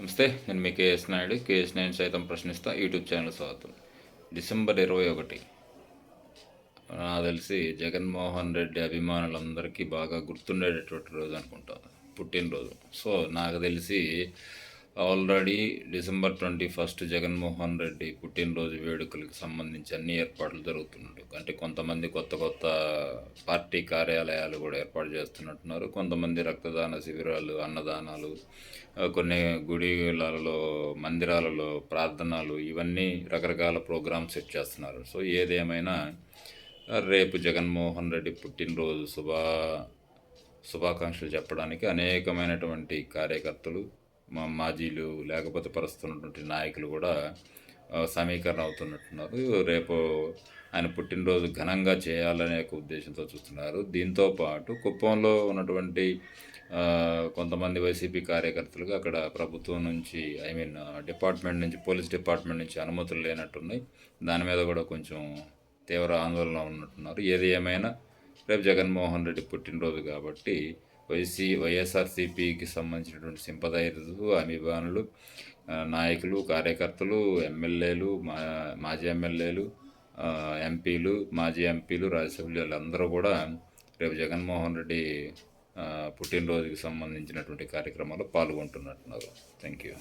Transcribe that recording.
నమస్తే నేను మీ కేఎస్ నాయుడు. కేఎస్ నాయుడు సైతం ప్రశ్నిస్తా. యూట్యూబ్ ఛానల్ స్వాగతం. డిసెంబర్ ఇరవై ఒకటి. నాకు తెలిసి జగన్మోహన్ రెడ్డి అభిమానులందరికీ బాగా గుర్తుండేటటువంటి రోజు అనుకుంటా. పుట్టినరోజు. సో నాకు తెలిసి already December twenty first Jaganmohan Reddy పుట్టినరోజు వేడుకలకు సంబంధించి అన్ని ఏర్పాట్లు జరుగుతున్నాడు అంటే కొంతమంది కొత్త కొత్త పార్టీ కార్యాలయాలు కూడా ఏర్పాటు చేస్తున్నట్టున్నారు. కొంతమంది రక్తదాన శిబిరాలు అన్నదానాలు కొన్ని గుడిలలో మందిరాలలో ప్రార్థనలు ఇవన్నీ రకరకాల ప్రోగ్రామ్స్ సెట్ చేస్తున్నారు. సో ఏదేమైనా రేపు జగన్మోహన్ రెడ్డి పుట్టినరోజు శుభా శుభాకాంక్షలు చెప్పడానికి అనేకమైనటువంటి కార్యకర్తలు మా మాజీలు లేకపోతే పరుస్తున్నటువంటి నాయకులు కూడా సమీకరణ అవుతున్నట్టున్నారు. రేపు ఆయన పుట్టినరోజు ఘనంగా చేయాలనే ఒక ఉద్దేశంతో చూస్తున్నారు. దీంతో పాటు కుప్పంలో ఉన్నటువంటి కొంతమంది వైసీపీ కార్యకర్తలకు అక్కడ ప్రభుత్వం నుంచి ఐ మీన్ డిపార్ట్మెంట్ నుంచి పోలీస్ డిపార్ట్మెంట్ నుంచి అనుమతులు లేనట్టున్నాయి. దాని మీద కూడా కొంచెం తీవ్ర ఆందోళన ఉన్నట్టున్నారు. ఏది ఏమైనా రేపు జగన్మోహన్ రెడ్డి పుట్టినరోజు కాబట్టి వైసీ వైఎస్ఆర్సీపీకి సంబంధించినటువంటి సింపదైరులు అభిమానులు నాయకులు కార్యకర్తలు ఎమ్మెల్యేలు మా మాజీ ఎమ్మెల్యేలు ఎంపీలు మాజీ ఎంపీలు రాజ్యసభ్యులు వీళ్ళందరూ కూడా రేపు జగన్మోహన్ రెడ్డి పుట్టినరోజుకి సంబంధించినటువంటి కార్యక్రమాల్లో పాల్గొంటున్నట్టున్నారు. Thank you